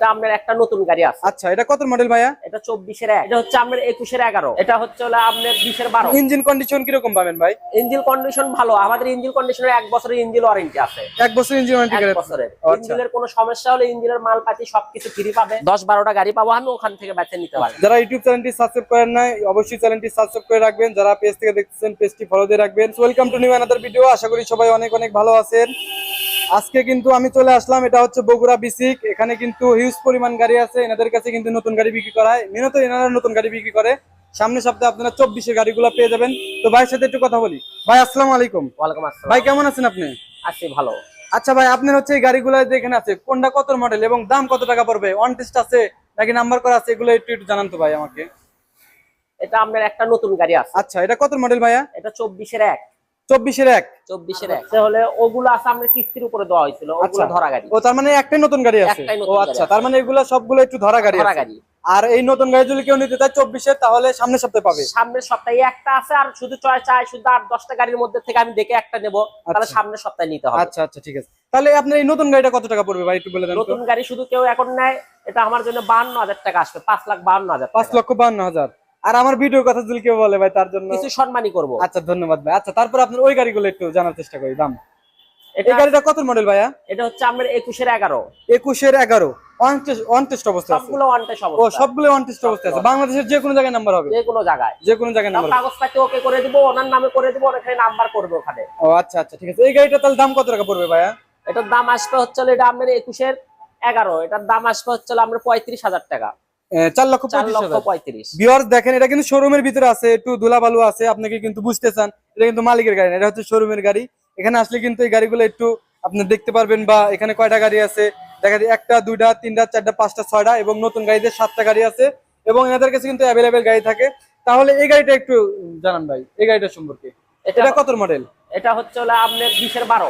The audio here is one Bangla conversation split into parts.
এটা আপনার একটা নতুন গাড়ি আছে। আচ্ছা এটা কত মডেল ভাইয়া? এটা চব্বিশের এক। এটা হচ্ছে আপনার একুশের এগারো। এটা হচ্ছে হলো আপনার বিশের বারো। ইঞ্জিন কন্ডিশন কীরকম পাবেন ভাই? ইঞ্জিন কন্ডিশন ভালো। আমাদের ইঞ্জিন কন্ডিশনের এক বছরের ইঞ্জিন ওয়ারেন্টি আছে। এক বছর ইঞ্জিন ওয়ারেন্টি বছরের। আচ্ছা। ইঞ্জিনের কোনো সমস্যা হলে ইঞ্জিনের মাল পাতি সবকিছু ফ্রি পাবে। দশ বারোটা গাড়ি পাবো আমি ওখান থেকে বেছে নিতে পারব। যারা ইউটিউব চ্যানেলটি সাবস্ক্রাইব করেন নাই অবশ্যই চ্যানেলটি সাবস্ক্রাইব করে রাখবেন। যারা পেজ থেকে দেখতেছেন পেজটি ফলো দিয়ে রাখবেন। Welcome to new another video আশা করি সবাই অনেক অনেক ভালো আছেন। আজকে কিন্তু আমি চলে আসলাম এটা হচ্ছে বগুড়া বিসিক। এখানে কিন্তু হিউজ পরিমাণ গাড়ি আছে এনাদের কাছে কিন্তু নতুন গাড়ি বিক্রি করা হয়। নিয়মিত এনারা নতুন গাড়ি বিক্রি করে। সামনের সপ্তাহে আপনারা চব্বিশের গাড়িগুলো পেয়ে যাবেন। তো ভাইয়ের সাথে একটু কথা বলি। ভাই আসসালাম আলাইকুম। ওয়ালাইকুম আসসালাম। ভাই কেমন আছেন আপনি? আছি ভালো। আচ্ছা ভাই আপনার হচ্ছে এই গাড়িগুলো যে এখানে আছে কোনটা কত মডেল এবং দাম কত টাকা পড়বে? অন টেস্ট আছে নাকি নাম্বার করা আছে এগুলো একটু একটু জানান তো ভাই আমাকে। এটা আপনার একটা নতুন গাড়ি আছে। আচ্ছা এটা কত মডেল ভাইয়া? এটা চব্বিশের এক। চব্বিশের এক। চব্বিশের এক। হলে ওগুলো আছে আপনার কিস্তির উপরে দেওয়া হয়েছিল ওগুলো আচ্ছা। ধরা গাড়ি। ও তার মানে একটাই নতুন গাড়ি আছে? ও আচ্ছা তার মানে এগুলো সবগুলো একটু ধরা গাড়ি ধরা গাড়ি। আর এই নতুন গাড়ি যদি কেউ নিতে চায় চব্বিশের তাহলে সামনের সপ্তাহে পাবে। সামনের সপ্তাহে একটা আছে আর শুধু চয় চাই শুধু আট দশটা গাড়ির মধ্যে থেকে আমি দেখে একটা নেব তাহলে আচ্ছা। সামনের সপ্তাহে নিতে হবে। আচ্ছা আচ্ছা ঠিক আছে। তাহলে আপনার এই নতুন গাড়িটা কত টাকা পড়বে ভাই একটু বলে দেন নতুন গাড়ি শুধু কেউ এখন নেয় এটা আমার জন্য বান্ন হাজার টাকা আসবে পাঁচ লাখ বান্ন হাজার পাঁচ। লক্ষ বান্ন হাজার। আর আমার ভিডিওর কথা যদি কেউ বলে ভাই তার জন্য কিছু সম্মানই করব। আচ্ছা ধন্যবাদ ভাই। আচ্ছা তারপর আপনার ওই গাড়িগুলো একটু জানার চেষ্টা করি দাম। এই গাড়িটা কত মডেল ভাইয়া? এটা হচ্ছে আপনার একুশের এগারো। একুশের এগারো। অন টেস্ট অবস্থা আছে। সবগুলো ওয়ান টেস্ট ও অবস্থা সবগুলো অন টেস্ট অবস্থা আছে। বাংলাদেশের যে কোনো জায়গায় নাম্বার হবে। যে কোনো জায়গায় যে কোনো জায়গায় নাম্বার ওকে করে দিব ওনার নামে করে দিব ওখানে নাম্বার করবে ওখানে। ও আচ্ছা আচ্ছা ঠিক আছে। এই গাড়িটা তাহলে দাম কত টাকা পড়বে ভাইয়া? এটার দাম আসবে হচ্ছে এটা এগারো। এটার দাম আসবে হচ্ছে পঁয়ত্রিশ হাজার টাকা। এ, চার লক্ষ পঁয়ত্রিশ দেখেন এটা কিন্তু শোরুমের ভিতরে আছে একটু ধুলাবালু আছে আপনাকে কিন্তু বুঝতে চান এটা কিন্তু মালিকের গাড়ি না এটা হচ্ছে শোরুমের গাড়ি। এখানে আসলে কিন্তু এই গাড়িগুলো একটু আপনি দেখতে পারবেন বা এখানে কয়টা গাড়ি আছে দেখা যায় একটা দুইটা তিনটা চারটা পাঁচটা ছয়টা এবং নতুন গাড়িতে সাতটা গাড়ি আছে এবং এনাদের কাছে কিন্তু অ্যাভেলেবেল গাড়ি থাকে। তাহলে এই গাড়িটা একটু জানান ভাই এই গাড়িটা সম্পর্কে। এটা এটা কত মডেল এটা হচ্ছে হলো আপনার বিশের বারো।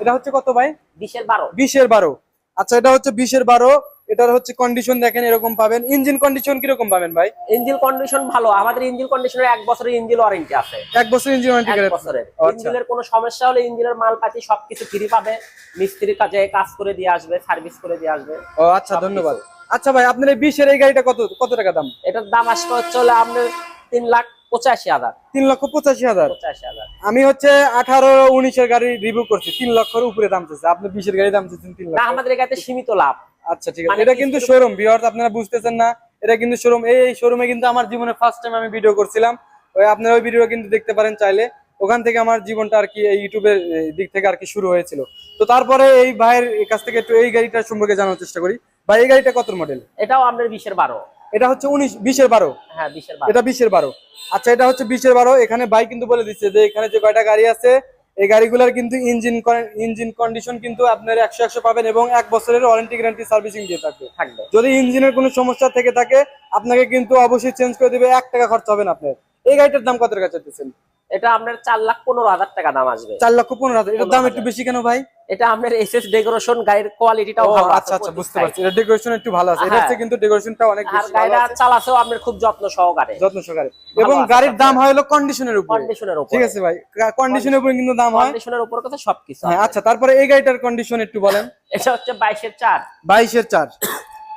এটা হচ্ছে কত ভাই? বিশের বারো। বিশের বারো। আচ্ছা এটা হচ্ছে বিশের বারো। এটার হচ্ছে কন্ডিশন দেখেন এরকম পাবেন। ইঞ্জিন কন্ডিশন কীরকম পাবেন ভাই? ইঞ্জিন কন্ডিশন ভালো। আমাদের ইঞ্জিন কন্ডিশনের এক বছরের ইঞ্জিন ওয়ারেন্টি আছে। এক বছর ইঞ্জিন ওয়ারেন্টি এক বছরের। আচ্ছা। ইঞ্জিনের কোনো সমস্যা হলে ইঞ্জিনের মাল পাতি সবকিছু ফ্রি পাবে। মিস্ত্রির কাজে কাজ করে দিয়ে আসবে সার্ভিস করে দিয়ে আসবে। ও আচ্ছা ধন্যবাদ। আচ্ছা ভাই আপনার এই বিশের এই গাড়িটা কত কত টাকা দাম? এটার দাম আসবে হচ্ছে হলো আপনার তিন লাখ পঁচাশি হাজার। তিন লক্ষ পঁচাশি হাজার। পঁচাশি হাজার। আমি হচ্ছে আঠারো উনিশের গাড়ি রিভিউ করছি তিন লক্ষের উপরে দাম চাচ্ছে আপনি বিশের গাড়ি দাম চাচ্ছেন তিন লক্ষ। আমাদের এখানে সীমিত লাভ। আচ্ছা ঠিক আছে। মানে এটা কিন্তু শোরুম বিহার আপনারা বুঝতেছেন না। এটা কিন্তু শোরুম এই শোরুমে কিন্তু আমার জীবনে ফার্স্ট টাইম আমি ভিডিও করছিলাম। ওই আপনারা ওই ভিডিও কিন্তু দেখতে পারেন চাইলে। ওখান থেকে আমার জীবনটা আর কি এই ইউটিউবের দিক থেকে আর কি শুরু হয়েছিল। তো তারপরে এই ভাইয়ের কাছ থেকে একটু এই গাড়িটা সম্পর্কে জানার চেষ্টা করি। ভাই এই গাড়িটা কত মডেল এটাও আপনার বিশের বারো। এটা হচ্ছে উনিশ বিশের বারো। হ্যাঁ বিশের এটা বিশের বারো। আচ্ছা এটা হচ্ছে বিশের বারো। এখানে ভাই কিন্তু বলে দিচ্ছে যে এখানে যে কয়টা গাড়ি আছে এই গাড়িগুলোর কিন্তু ইঞ্জিন ইঞ্জিন কন্ডিশন কিন্তু আপনার একশো একশো পাবেন এবং এক বছরের ওয়ারেন্টি গ্যারান্টি সার্ভিসিং দিয়ে থাকবে। থাকবে। যদি ইঞ্জিনের কোনো সমস্যা থেকে থাকে আপনাকে কিন্তু অবশ্যই চেঞ্জ করে দেবে। এক টাকা খরচ হবে না আপনার। এই গাড়িটার দাম কত টাকা চাইতেছেন এটা আপনার চার লাখ পনেরো হাজার টাকা দাম আসবে। চার লক্ষ পনেরো হাজার। এটার দাম একটু বেশি কেন ভাই? এটা আপনার এসএস ডেকোরেশন গাড়ির কোয়ালিটিটাও ভালো আচ্ছা আচ্ছা বুঝতে পারছি। এটা ডেকোরেশন একটু ভালো আছে। এটা হ্যাঁ। হচ্ছে কিন্তু ডেকোরেশনটা অনেক বেশি ভালো গাড়িটা চালাছেও আপনার খুব যত্ন সহকারে। যত্ন সহকারে। এবং গাড়ির দাম হয় হলো কন্ডিশনের উপরে। কন্ডিশনের উপর। ঠিক আছে ভাই। কন্ডিশনের উপর কিন্তু দাম হয়। কন্ডিশনের উপর কথা সবকিছু হ্যাঁ আচ্ছা তারপরে এই গাড়িটার কন্ডিশন একটু বলেন। এটা হচ্ছে বাইশের চার। বাইশের চার।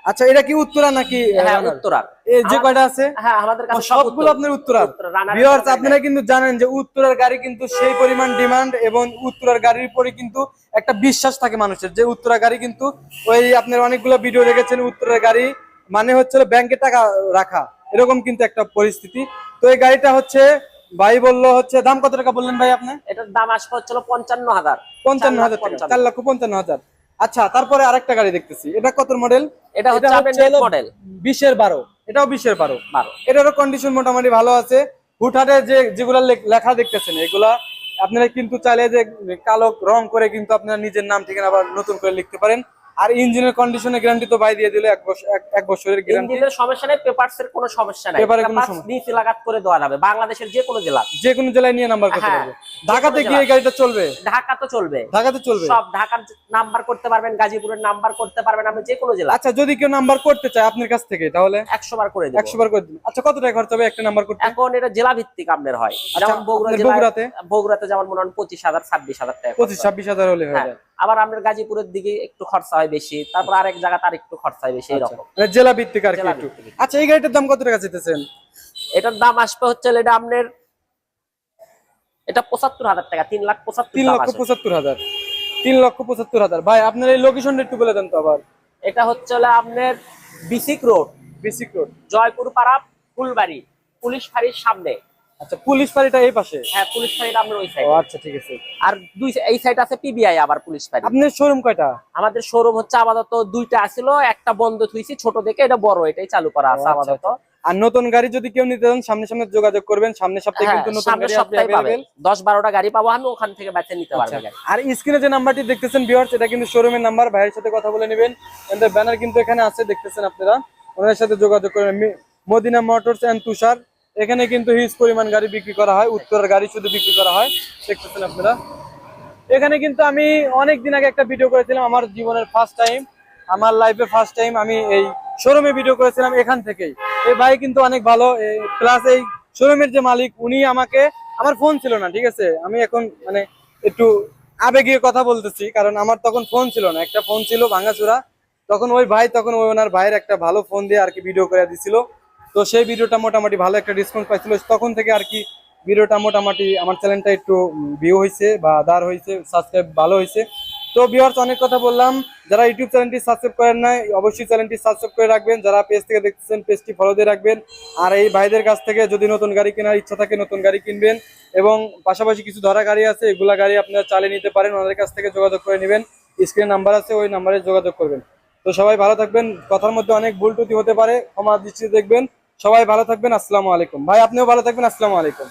আচ্ছা এটা কি উত্তরা নাকি হ্যাঁ এই যে কয়টা আছে? হ্যাঁ আমাদের কাছে সব সবগুলো আপনার উত্তরা। উত্তরা, ভিউয়ার্স আপনারা কিন্তু জানেন যে উত্তরার গাড়ি কিন্তু সেই পরিমাণ ডিমান্ড এবং উত্তরার গাড়ির উপরে কিন্তু একটা বিশ্বাস থাকে মানুষের যে উত্তরা গাড়ি কিন্তু ওই আপনার অনেকগুলো ভিডিও দেখেছেন উত্তরার গাড়ি মানে হচ্ছে ব্যাংকে টাকা রাখা। এরকম কিন্তু একটা পরিস্থিতি। তো এই গাড়িটা হচ্ছে ভাই বলল হচ্ছে দাম কত টাকা বললেন ভাই আপনি? এটার দাম আসবে হচ্ছে পঞ্চান্ন হাজার। পঞ্চান্ন হাজার টাকা চার লক্ষ পঞ্চান্ন হাজার। আচ্ছা তারপরে আরেকটা গাড়ি দেখতেছি। এটা কত মডেল এটা হচ্ছে মডেল বিশের বারো। এটাও বিশের বারো। বারো। এটারও কন্ডিশন মোটামুটি ভালো আছে। হুটহাটে যে যেগুলা লেখা দেখতেছেন এগুলা আপনারা কিন্তু চাইলে যে কালো রং করে কিন্তু আপনারা নিজের নাম ঠিকানা আবার নতুন করে লিখতে পারেন। আর ইঞ্জিনের কন্ডিশনের গ্যারান্টি তো বাই দিয়ে দিলে এক বছর এক- বছরের গ্যারান্টি ইঞ্জিনের সমস্যা নেই পেপারস এর কোনো সমস্যা নাই। পেপারের কোনো সমস্যা- নিচ লাগাত করে দেওয়া যাবে বাংলাদেশের যে কোনো জেলা। যে কোনো জেলায় নিয়ে নাম্বার করতে হ্যাঁ, পারবে। ঢাকাতে কি এই গাড়িটা চলবে? ঢাকা তো চলবে। ঢাকাতে চলবে? সব ঢাকার নাম্বার করতে পারবেন গাজীপুরের নাম্বার করতে পারবেন আপনি যে কোনো জেলা। আচ্ছা যদি কেউ নাম্বার করতে চায় আপনার কাছ থেকে তাহলে? একশো বার করে দেবো। একশো বার করে দিন আচ্ছা কত টাকা খরচ হবে একটা নাম্বার করতে? এখন এটা জেলা ভিত্তিক আপনার হয়। আচ্ছা, যেমন বগুড়া জেলায় বগুড়াতে? বগুড়াতে যেমন মনে হাজার ছাব্বিশ হাজার টাকা পঁচিশ ছাব্বিশ হাজার হলে হয়ে হ্যাঁ। যায়। আবার আপনার গাজীপুরের দিকে একটু খরচা হয় বেশি তারপর আরেক জায়গা তার একটু খরচা হয় বেশি এরকম। মানে জেলা ভিত্তিক আর কি একটু। আচ্ছা এই গাড়িটার দাম কত টাকা চাইতেছেন? এটার দাম আসবে হচ্ছে এটা আপনার এটা পঁচাত্তর হাজার টাকা তিন লাখ পঁচাত্তর তিন লক্ষ। পঁচাত্তর হাজার। তিন লক্ষ পঁচাত্তর হাজার। ভাই আপনার এই লোকেশনটা একটু বলে দেন তো আবার। এটা হচ্ছে হলো আপনার BSCIC road basic road Joypur পাড়া ফুলবাড়ি পুলিশ ফাঁড়ির সামনে। আচ্ছা পুলিশ ফাঁড়িটা এই পাশে? হ্যাঁ পুলিশ ফাঁড়িটা আপনার ওই সাইড আচ্ছা ঠিক আছে। আর দুই এই সাইড আছে পিবিআই আবার পুলিশ ফাঁড়ি। আপনার শোরুম কয়টা? আমাদের শোরুম হচ্ছে আপাতত দুইটা আছিল একটা বন্ধ থুইছি ছোট দেখে এটা বড় এটাই চালু করা আছে আচ্ছা, আপাতত। আর নতুন গাড়ি যদি কেউ নিতে চান সামনে সামনে যোগাযোগ করবেন সামনে সপ্তাহে হ্যাঁ, কিন্তু নতুন গাড়ি সপ্তাহে পাবে available। দশ বারোটা গাড়ি পাবো আমি ওখান থেকে বেছে নিতে পারবে আচ্ছা। গাড়ি। আর স্ক্রিনে যে নাম্বারটি দেখতেছেন ভিউয়ার্স এটা কিন্তু শোরুমের নাম্বার। ভাইয়ের সাথে কথা বলে নেবেন। এদের ব্যানার কিন্তু এখানে আছে দেখতেছেন আপনারা। ওনাদের সাথে যোগাযোগ করবেন। Madina motors and Tushar. এখানে কিন্তু হিউজ পরিমাণ গাড়ি বিক্রি করা হয়, উত্তরের গাড়ি শুধু বিক্রি করা হয়। দেখতেছেন আপনারা? এখানে কিন্তু আমি অনেক দিন আগে একটা ভিডিও করেছিলাম, আমার জীবনের ফার্স্ট টাইম আমার লাইফে ফার্স্ট টাইম আমি এই শোরুমে ভিডিও করেছিলাম এখান থেকেই। এই ভাই কিন্তু অনেক ভালো প্লাস এই শোরুমের যে মালিক, উনি আমাকে, আমার ফোন ছিল না, ঠিক আছে? আমি এখন মানে একটু আবেগীয় কথা বলতেছি, কারণ আমার তখন ফোন ছিল না। একটা ফোন ছিল ভাঙাচোরা তখন ওই ভাই, তখন ওই ওনার ভাইয়ের একটা ভালো ফোন দিয়ে আর কি ভিডিও করে দিছিল। তো সেই ভিডিওটা মোটামুটি ভালো একটা রেসপন্স পাইছিল। তখন থেকে আর কি ভিডিওটা মোটামুটি আমার চ্যানেলটা একটু ভিউ হয়েছে বা দাঁড় হয়েছে সাবস্ক্রাইব ভালো হয়েছে তো ভিউয়ার্স অনেক কথা বললাম। যারা ইউটিউব চ্যানেলটি সাবস্ক্রাইব করেন নাই, অবশ্যই চ্যানেলটি সাবস্ক্রাইব করে রাখবেন। যারা পেজ থেকে দেখতেছেন পেজটি ফলো দিয়ে রাখবেন। আর এই ভাইদের কাছ থেকে যদি নতুন গাড়ি কেনার ইচ্ছা থাকে, নতুন গাড়ি কিনবেন। এবং পাশাপাশি কিছু ধরা গাড়ি আছে, এগুলা গাড়ি আপনারা চালিয়ে নিতে পারেন, ওনাদের কাছ থেকে যোগাযোগ করে নেবেন। স্ক্রিনে নাম্বার আছে, ওই নাম্বারে যোগাযোগ করবেন। তো সবাই ভালো থাকবেন। কথার মধ্যে অনেক ভুল ত্রুটি হতে পারে, ক্ষমা দৃষ্টিতে দেখবেন। সবাই ভালো থাকবেন আসসালামু আলাইকুম। ভাই আপনিও ভালো থাকবেন আসসালামু আলাইকুম।